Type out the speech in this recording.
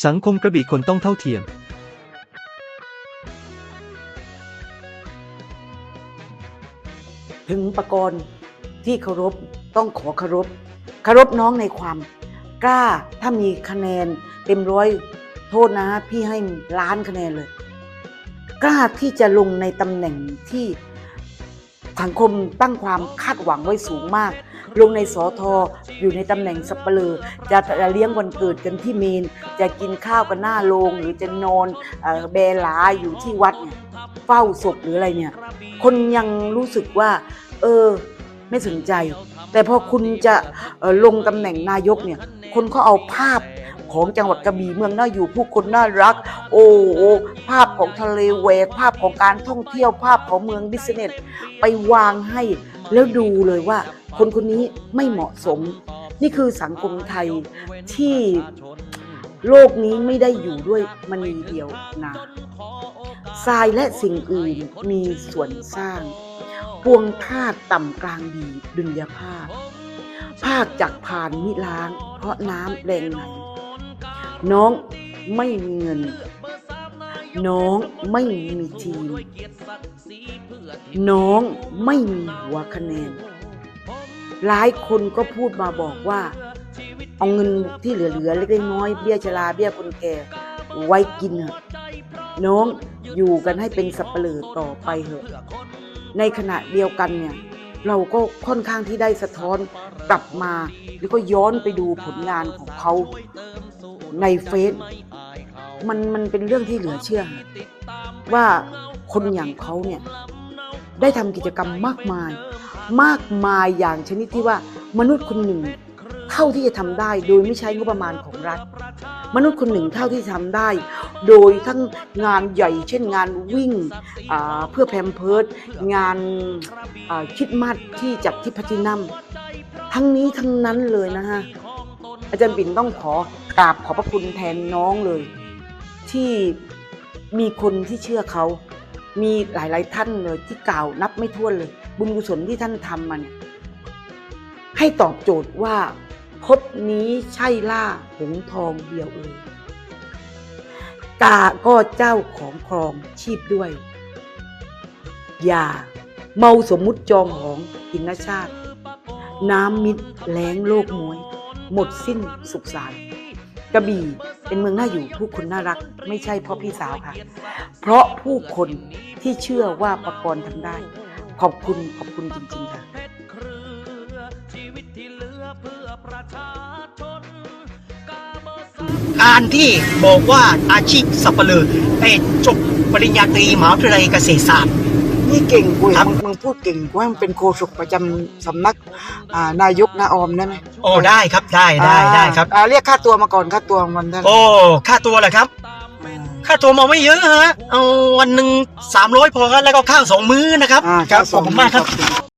สังคมกระบี่คนต้องเท่าเทียมถึงประกรณ์ที่เคารพต้องขอเคารพเคารพน้องในความกล้าถ้ามีคะแนนเต็มร้อยโทษนะพี่ให้ล้านคะแนนเลย กล้าที่จะลงในตำแหน่งที่สังคมตั้งความคาดหวังไว้สูงมาก ลงในสอทออยู่ในตำแหน่งสับเปลือจะจะเลี้ยงวันเกิดกันที่เมน จะกินข้าวกันหน้าโรงหรือจะนอนเบลาอยู่ที่วัดเนี่ยเฝ้าศพหรืออะไรเนี่ย คนยังรู้สึกว่า เออไม่สนใจ แต่พอคุณจะลงตำแหน่งนายกเนี่ย คนเขาเอาภาพ ของจังหวัดกระบี่เมืองน่าอยู่ผู้คนน่ารัก โอ้โอภาพของทะเลแหวกภาพของการท่องเที่ยวภาพของเมืองบิสเนสไปวางให้แล้วดูเลยว่า คนคนนี้ไม่เหมาะสม นี่คือสังคมไทยที่โลกนี้ไม่ได้อยู่ด้วยมณีเดียวนะทรายและสิ่งอื่นมีส่วนสร้างปวงธาตุต่ำกลางดีดุลยภาพ ภาคจากผ่านมิล้าง เพราะน้ำแรงไหน น้องไม่มีเงิน น้องไม่มีทีม น้องไม่มีหัวคะแนน หลายคนก็พูดมาบอกว่า เอาเงินที่เหลือๆเล็กๆน้อยเบี้ยชราเบี้ยคนแก่ไว้กินเถอะน้องอยู่กันให้เป็นสับเปลือต่อไปเถอะ ในขณะเดียวกันเนี่ย เราก็ค่อนข้างที่ได้สะท้อนกลับมา แล้วก็ย้อนไปดูผลงานของเขาในเฟซมันมันเป็นเรื่องที่เหลือเชื่อ ว่าคนอย่างเขาเนี่ยได้ทำกิจกรรมมากมาย มากมายอย่างชนิดที่ว่ามนุษย์คนหนึ่ง เท่าที่จะทำได้โดยไม่ใช้งบประมาณของรัฐ มนุษย์คนหนึ่งเท่าที่ทำได้ โดยทั้งงานใหญ่ เช่นงานวิ่งเพื่อแพมเพิร์ดงานคิดมัดที่จัดที่พัทินัมทั้งนี้ทั้งนั้นเลยนะฮะอาจารย์ปิ่นต้องขอกราบขอบพระคุณแทนน้องเลย ที่มีคนที่เชื่อเขามีหลายๆท่านเลยที่กล่าวนับไม่ถ้วนเลย บุญกุศลที่ท่านทำมาเนี่ยให้ตอบโจทย์ว่า พจน์นี้ใช่ล่าหงทองเดียวเอ่ยกาก็เจ้าของครองชีพด้วย อย่าเมาสมมุติจองหองอินชาติ น้ำมิดแล้งโลกมวย หมดสิ้นสุขสารกระบี่เป็นเมืองน่าอยู่ผู้คนน่ารัก ไม่ใช่เพราะพี่สาวค่ะ เพราะผู้คนที่เชื่อว่าประกรณ์ทำได้ ขอบคุณขอบคุณจริง ๆ ค่ะ การที่บอกว่าอาชีพสับเปลือแต่จบปริญญาตรีมหาวิทยาลัยเกษตรศาสตร์นี่เก่งกูครับมึงมึงพูดเก่งกูให้มันเป็นโฆษกประจำสำนักอ่านายกนาออมได้ไหมโอ้ได้ครับได้ได้ได้ครับ อ่าเรียกค่าตัวมาก่อนค่าตัวมันเท่าไหร่โอ้ค่าตัวเหรอครับ ค่าตัวมาไม่เยอะฮะ เอาวันหนึ่งสามร้อยพอครับแล้วก็ข้าวสองมื้อนะครับอ่าครับขอบคุณมากครับ ขอบคุณ